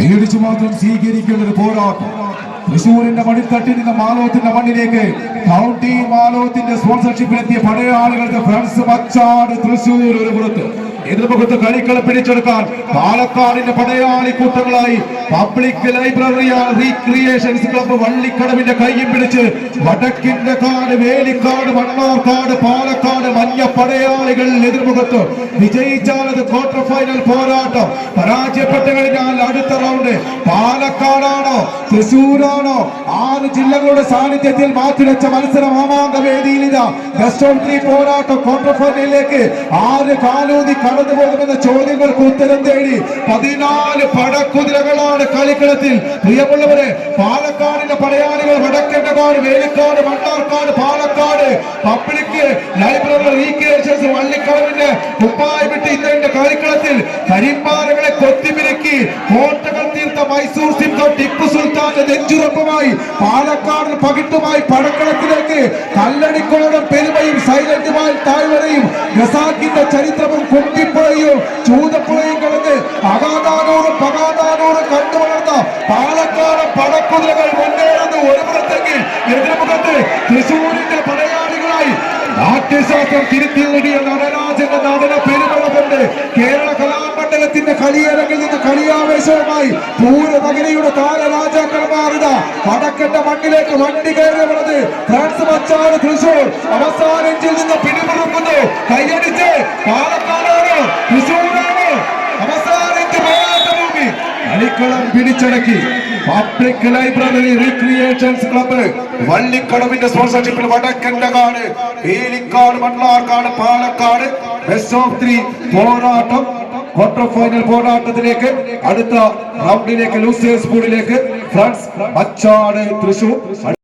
പേടിച്ചു മാത്രം സ്വീകരിക്കേണ്ട ഒരു പോരാട്ടം. തൃശൂരിന്റെ മണിത്തട്ടിൽ നിന്ന് മാലോത്തിന്റെ മണ്ണിലേക്ക്. കൗണ്ടി മാലോത്തിന്റെ സ്പോൺസർഷിപ്പിലെത്തിയ ആളുകൾക്ക് ഫ്രണ്ട്സ് മച്ചാട് തൃശൂർ ഒരു പുറത്ത്. എതിർമുഖത്ത് കളിക്കള പിടിച്ചെടുക്കാൻ പാലക്കാടിന്റെ പടയാളി കൂട്ടങ്ങളായി. പബ്ലിക് ലൈബ്രറി റീക്രിയേഷൻസ് ക്ലബ്ബ് വള്ളിക്കടവിന്റെ കൈയും പിടിച്ച് വടക്കിന്റെ കാട് വേലിക്കാട് മണ്ണാർക്കാട് പാലക്കാട് മഞ്ഞ പടയാളികൾ എതിർമുഖത്ത്. വിജയിച്ചാലത് ക്വാർട്ടർ ഫൈനൽ പോരാട്ടം. പരാജയപ്പെട്ട് കഴിഞ്ഞാൽ അടുത്ത റൗണ്ട് പാലക്കാടാണോ? തൃശൂരാണോ ആറ് ജില്ലകളുടെ സാന്നിധ്യത്തിൽ മാറ്റിവെച്ച മത്സരം മാമാങ്ക വേദിയിൽ ഇതാ. ബെസ്റ്റ് ഓഫ് ത്രീ പോരാട്ടം ക്വാർട്ടർ ഫൈനലിലേക്ക് ആറ് കാലൂതി കടന്നു പോകുമെന്ന ചോദ്യങ്ങൾക്ക് ഉത്തരം തേടി പതിനാല് പടക്കുതിരകളാണ് കളിക്കളത്തിൽ. പ്രിയമുള്ളവരെ പാലക്കാടിന്റെ പടയാളികൾ വടക്കേണ്ടകാട് കാട് Velikkad Mannarkkad Palakkad public library recreations വള്ളിക്കടവിന്റെ വിട്ട് ഇന്നലെ കളിക്കളത്തിൽ കരിമ്പാറകളെ കൊത്തിമിരക്കി കോട്ടകൾ തീർത്ത മൈസൂർ സിംഹം ടിപ്പു സുൽത്താന്റെ നെഞ്ചുറപ്പുമായി. പാലക്കാട് പകിട്ടുമായി പടക്കളത്തിലേക്ക് കല്ലടിക്കോടും പെരുമയും സൈലന്റുമായി താഴ്വരയും ഗസാക്കിന്റെ ചരിത്രവും കുമ്പിപ്പുഴയും ചൂതപ്പുഴയും കടന്ന് അകാതാനോടും പകാതാനോട് കണ്ടു വളർന്ന പാലക്കാട് പടക്കുതിരകൾ മുന്നേറുന്ന ഒരു പുറത്തെങ്കിൽ എതിർമുഖത്ത് തൃശൂരിന്റെ പടയാളികളായി നാട്യശാസ്ത്രം തിരുത്തി നേടിയ നടരാജന്റെ നടന പെരുമഴ കൊണ്ട് കേരള കലാമണ്ഡലത്തിന്റെ കളിയരങ്ങിൽ നിന്ന് കളിയാവേശവുമായി പൂരനഗരിയുടെ താരരാജാക്കന്മാരിത വടക്കന്റെ മണ്ണിലേക്ക് വണ്ടി കയറിയവളത് ഫ്രാൻസ് മച്ചാട് തൃശൂർ. അവസാന ഇഞ്ചിൽ നിന്ന് പിടിമുറുക്കുന്നു. കൈയടിച്ച് പാലക്കാടാണ്. തൃശൂരാണ്. അവസാന ഇഞ്ച് പോരാട്ടഭൂമി കളിക്കളം പിടിച്ചടക്കി. Public library recreations club. വള്ളിക്കടവിന്റെ സ്പോൺസർഷിപ്പിൽ വടക്കന്റെ കാട്. Elikkad Mannarkkad Palakkad. Best of three പോരാട്ടം. ക്വാർട്ടർ ഫൈനൽ പോരാട്ടത്തിലേക്ക് അടുത്ത റൗണ്ടിലേക്ക് ലൂസേഴ്സ് പൂളിലേക്ക് ഫ്രാൻസ് അച്ചാട് തൃശൂർ.